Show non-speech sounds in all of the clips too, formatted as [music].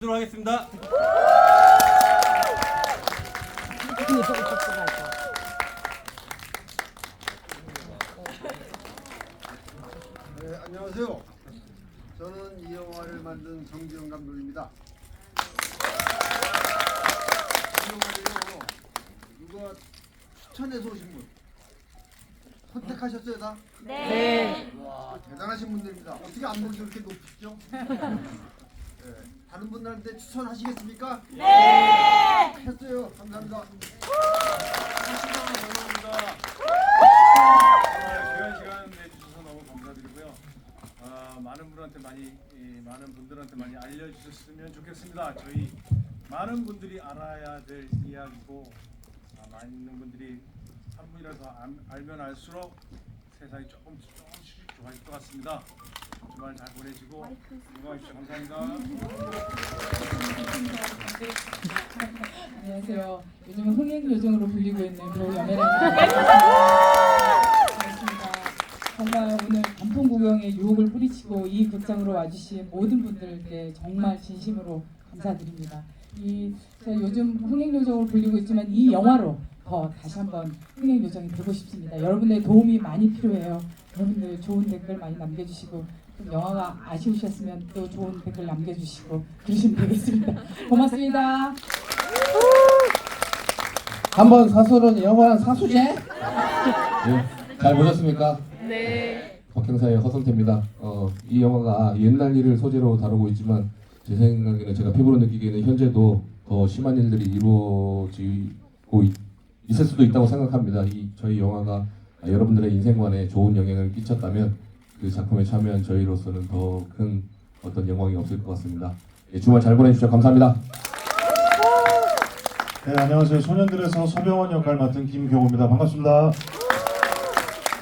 하도록 하겠습니다. 네, 안녕하세요. 저는 이 영화를 만든 정지영 감독입니다. 이 영화를요, 누가 추천해서 오신 분? 선택하셨어요, 다? 네. 와, 대단하신 분들입니다. 어떻게 안목이 그렇게 높으시죠? [laughs] 네, 다른 분들한테 추천하시겠습니까? 네. 했어요. 감사합니다. 감사합니다. 정말 귀한 시간 내주셔서 너무 감사드리고요. 아, 많은 분한테 많이 이, 많은 분들한테 많이 알려주셨으면 좋겠습니다. 저희 많은 분들이 알아야 될 이야기고 아, 많은 분들이 한 분이라도 알, 알면 알수록 세상이 조금 조금씩 좋아질 것 같습니다. 주말 잘 보내시고 건강하십시오. 감사합니다. 안녕하세요. 요즘은 흥행 요정으로 불리고 있는 배우. 반갑습니다. 정말 오늘 단풍 구경에 유혹을 뿌리치고 이 극장으로 와주신 모든 분들께 정말 진심으로 감사드립니다. 이 제가 요즘 흥행 요정으로 불리고 있지만 이 영화로 더 다시 한번 흥행 요정이 되고 싶습니다. 여러분의 도움이 많이 필요해요. 여러분들 좋은 댓글 많이 남겨주시고 좀 영화가 아쉬우셨으면 또 좋은 댓글 남겨주시고 그러시면 되겠습니다. [laughs] 고맙습니다. 한번 사수는 영원한 사수제? 네, 잘 보셨습니까? 네. 박형사의 허성태입니다. 어, 이 영화가 옛날 일을 소재로 다루고 있지만 제 생각에는 제가 피부로 느끼기에는 현재도 더 심한 일들이 이루어지고 있, 있을 수도 있다고 생각합니다. 이 저희 영화가 여러분들의 인생관에 좋은 영향을 끼쳤다면 그 작품에 참여한 저희로서는 더 큰 어떤 영광이 없을 것 같습니다. 예, 주말 잘 보내주셔서 감사합니다. 네, 안녕하세요. 소년들에서 서병원 역할 맡은 김경호입니다. 반갑습니다.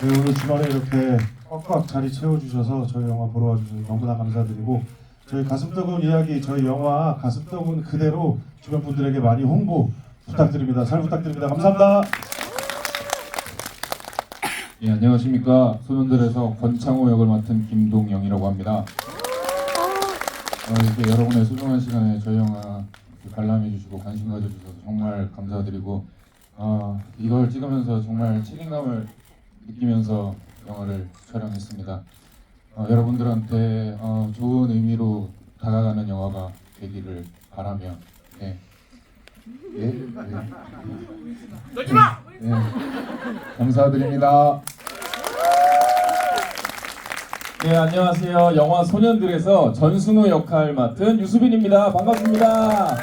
네, 오늘 주말에 이렇게 꽉꽉 자리 채워주셔서 저희 영화 보러 와주셔서 너무나 감사드리고 저희 가슴 뜨거운 이야기, 저희 영화 가슴 뜨거운 그대로 주변 분들에게 많이 홍보 부탁드립니다. 잘 부탁드립니다. 감사합니다. 예, 안녕하십니까. 소년들에서 권창호 역을 맡은 김동영이라고 합니다. 어, 이렇게 여러분의 소중한 시간에 저희 영화 이렇게 관람해 주시고 관심 가져주셔서 정말 감사드리고 어, 이걸 찍으면서 정말 책임감을 느끼면서 영화를 촬영했습니다. 어, 여러분들한테 어, 좋은 의미로 다가가는 영화가 되기를 바라며 예. 예? 예. 예. 감사드립니다. 네, 안녕하세요. 영화 소년들에서 전승우 역할 맡은 유수빈입니다. 반갑습니다.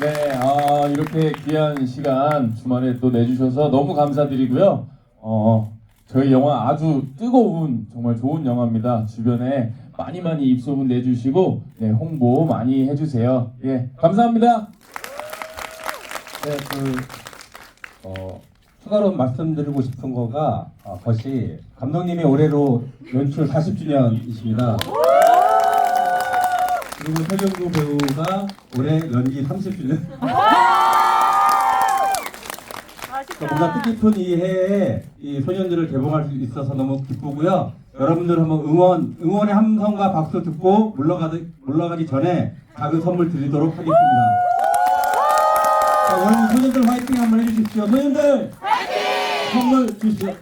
네, 아, 이렇게 귀한 시간 주말에 또 내주셔서 너무 감사드리고요. 어, 저희 영화 아주 뜨거운 정말 좋은 영화입니다. 주변에 많이 많이 입소문 내주시고 네, 홍보 많이 해주세요. 예, 감사합니다. 네, 그 어, 추가로 말씀드리고 싶은 거가 어, 것이 감독님이 올해로 연출 40주년이십니다. 그리고 서경구 배우가 올해 연기 30주년. 뭔가 뜻깊은 이 해에 이 소년들을 개봉할 수 있어서 너무 기쁘고요. 여러분들 한번 응원, 응원의 함성과 박수 듣고 물러가기, 물러가기 전에 작은 선물 드리도록 하겠습니다. 자, 여러분 소년들 화이팅 한번 해주십시오. 소년들 这就是